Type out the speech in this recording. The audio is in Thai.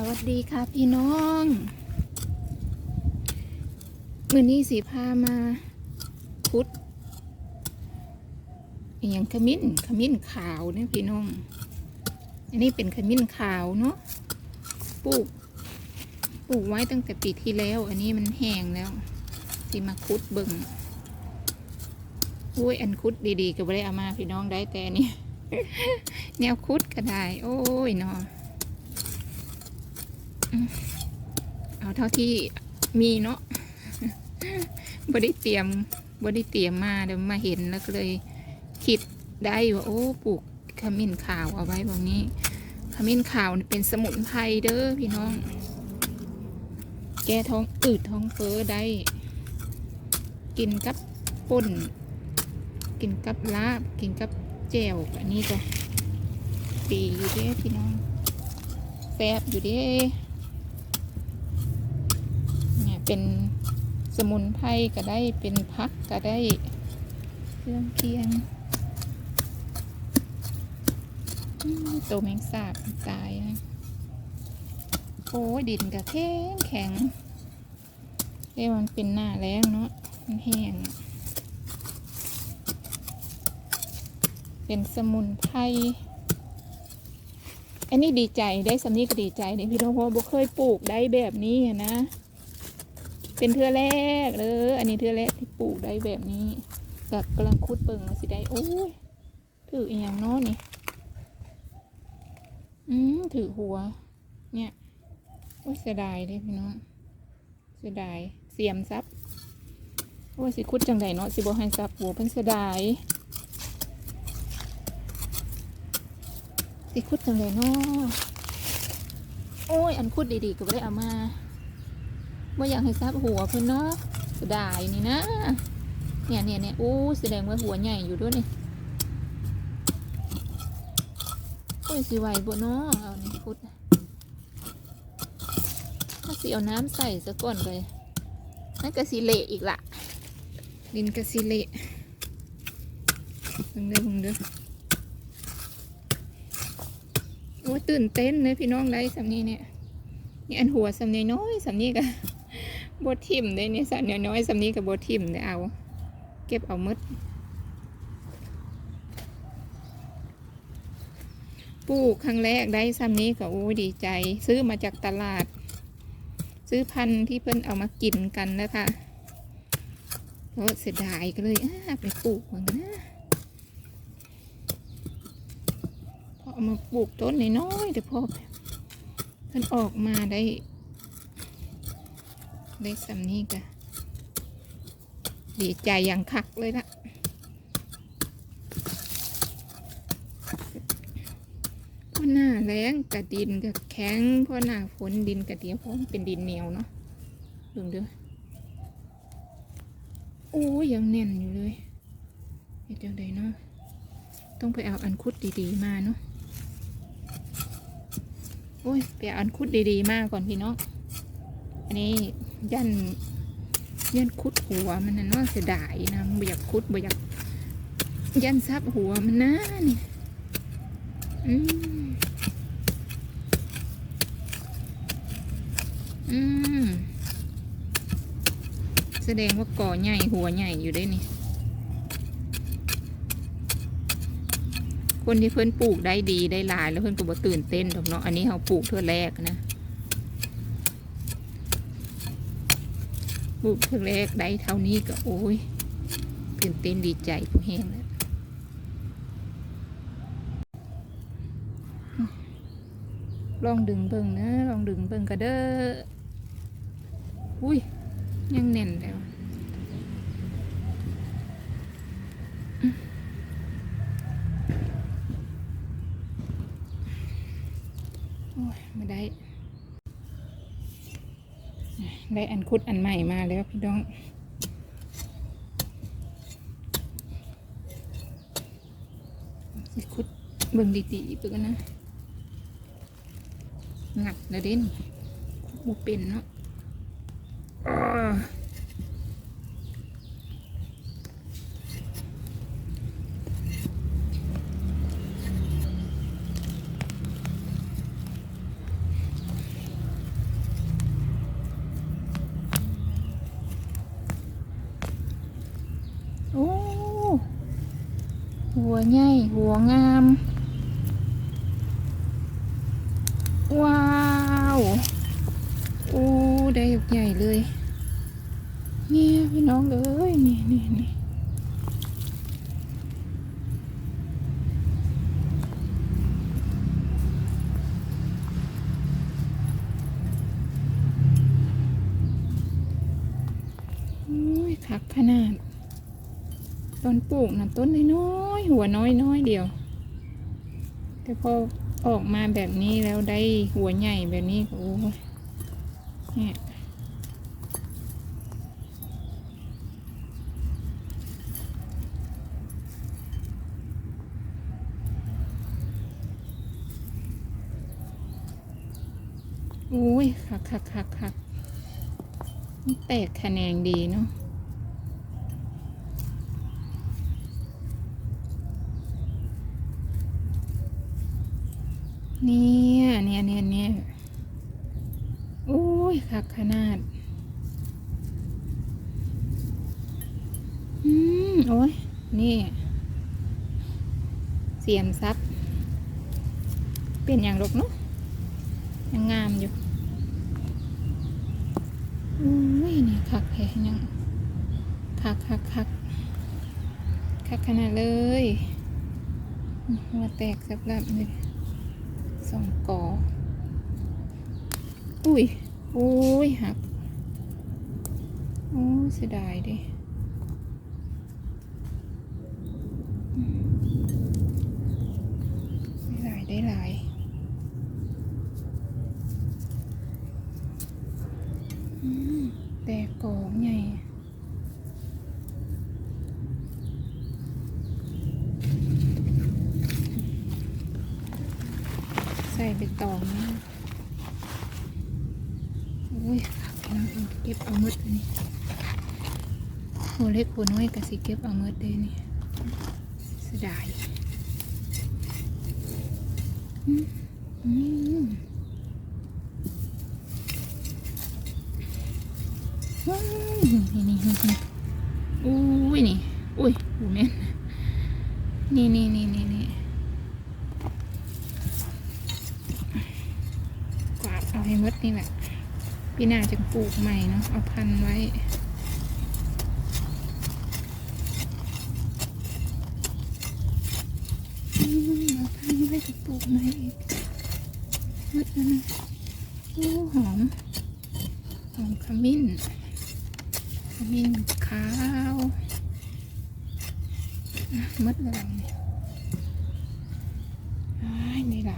สวัสดีค่ะพี่น้องมือนี้สีพามาคุดอย่างขมิ้นขมิ้นขาวเนี่ยพี่น้อง อันนี้เป็นขมิ้นขาวเนาะปลูกปลูกไว้ตั้งแต่ปีที่แล้ว อันนี้มันแห้งแล้วสิมาคุดเบิ่งอุ้ยอันคุดดีๆก็ไม่ได้เอามาพี่น้องได้แต่นี่แนวคุดก็ได้ โอ้ยเนาะ เอาเท่าที่มีเนาะบได้เตรียมบได้เตรียมมาเดี๋ยวมาเห็นแล้วก็เลยคิดได้ว่าโอ้ปลูกขมิ้นขาวเอาไว้แบบนี้ ขมิ้นขาวเป็นสมุนไพรเด้อพี่น้อง แก้ท้องอืดท้องเฟ้อได้ กินกับป่น กินกับลาบ กินกับแจ่วอันนี้ก็ปีอยู่เด้พี่น้องแซ่บอยู่เด้ เป็นสมุนไพรก็ได้เป็นพักก็ได้เครื่องเคียงตัวแมงสาบตายนะโอ้ดินก็แข็งแข็งเรียกมันเป็นหน้าแรงเนาะมันแห้งเป็นสมุนไพรอันนี้ดีใจได้สำนี้ก็ดีใจเนี่ยพี่น้องเพราะบ่เคยปลูกได้แบบนี้นะ เป็นเทือแรกเลยอันนี้เทือแรกที่ปลูกได้แบบนี้กับกำลังคุดเปิงมาสิได้โอ้ยถืออีกอย่างเน้อนี่อืมถือหัว เนี่ยโอ้ยเสียดายเลยพี่น้องเสียดายเสียมซับโอ้ยสิคุดจังไดเนาะสิบ่ให้ซับหัวเพิ่นเสียดายสิคุดจังไดเนาะโอ้ยอันคุดดีๆก็ไม่ได้เอามา ว่าอยากให้ซับหัวเพิ่นเนาะเสียดายนี่นะ เนี่ยเนี่ยเนี่ยโอ้แสดงว่าหัวใหญ่อยู่ด้วยนี่โอ้ยสิไหวบ่เนาะเอานี่พุดถ้าสิเอาน้ำใส่ซะก่อนเลยนั่นก็สิเละอีกละดินก็สิเละเบิ่งเด้อเบิ่งเด้อโอ้ตื่นเต้นเลยพี่น้องได้สำนี้เนี่ยนี่อันหัวสำนี้น้อยสำนี้ก็ บดทิมได้นี่สันน้อยๆสำนี้กับบดทิมได้เอา เก็บเอาหมดปลูกครั้งแรกได้ซ้ำนี้ก็โอ้ดีใจ ซื้อมาจากตลาด ซื้อพันธุ์ที่เพิ่นเอามากินกันนะคะโอ้เสียดายก็เลยไปปลูกเหมือนกันนะพอเอามาปลูกต้นน้อยๆแต่พอเพิ่นออกมาได้ ได้ซ้ำนี้ก็ดีใจอย่างคักเลยละพราะหน้าแรงกับดินกับแข็งพราะหน้าฝนดินกับเดียวเพราะมันเป็นดินเหนียวเนาะดูด้อโอ้ยังแน่นอยู่เลยเฮ็ดจังไดเนาะต้องไปเอาอันคุดดีๆมาเนาะโอ้ยไปเอาอันคุดดีๆมาก่อนพี่น้องอันนี้ ยันยันคุดหัวมันน่ะเนาเสียดายนะบ่อยากคุดบ่อยากยันซับหัวมันนะนี่อืมอืมแสดงว่าก่อใหญ่หัวใหญ่อยู่ได้นี่ คนที่เพิ่นปลูกได้ดีได้หลายแล้วเพิ่นก็บ่ตื่นเต้นดอกเนาะอันนี้เขาปลูกเท่าแรกนะ ลูกครั้งแรกได้เท่านี้ก็โอ้ยตื่นเต้นดีใจผู้แห้งแล้วลองดึงเบิ่งนะลองดึงเบิ่งก็เด้ออุ้ยยังแน่นแล้วอืมโอ้ยมาได้ ได้อันคุดอันใหม่มาแล้วพี่น้องคุดเบิ่งดีๆตัวนะงัดแล้วเด่นบุเป็นเนาะอ้อ หัวใหญ่หัวงาม ว้าวโอ้ได้หยกใหญ่เลยเนี่ยพี่น้องเอ้ยนี่นี่นี่โอ้ยคักขนาด ต้นปลูกนะต้นน้อยๆหัวน้อยน้อยๆเดียว แต่พอออกมาแบบนี้แล้วได้หัวใหญ่แบบนี้โอ้ยเนี่ยโอ้ยคักคักคักคักแตกแขนงดีเนาะ เนี่ยเนี่ยเนี่ยเนี่ยโอ้ยคักขนาด อืม โอ้ย นี่ เสียมซับ เป็นอย่างรกเนาะยังงามอยู่โอ้ยนี่คักแค่ยังคักคักคักคักขนาดเลย หัวแตกสับลับเลย สองกอ อุ้ยโอ้ยหักโอ้ยเสียดายดิอืมได้หลายได้หลายอืมแต่กอใหญ่ ใส่ ไปตองนะโอ้ยพี่น้องเอาเก็บเอาหมดนนี้หัวเล็กหัวน้อยก็สิเก็บเอาหมดเลยนี่เสียดายอืมอืมว้ายนี่นี่นี่นี่อุ้ยนี่อุ้ยหูแม่นนี่นี่นี่นี่นี่ กวาดเอาให้หมดนี่แหละ พี่นาจะปลูกใหม่เนาะเอาพันไว้เอาพันไว้จะปลูกใหม่อีกหมดแล้วนะโอ้หอมหอมขมิ้นขมิ้นขาวอะหมดแล้วเนี่ยอ้ายนี่หล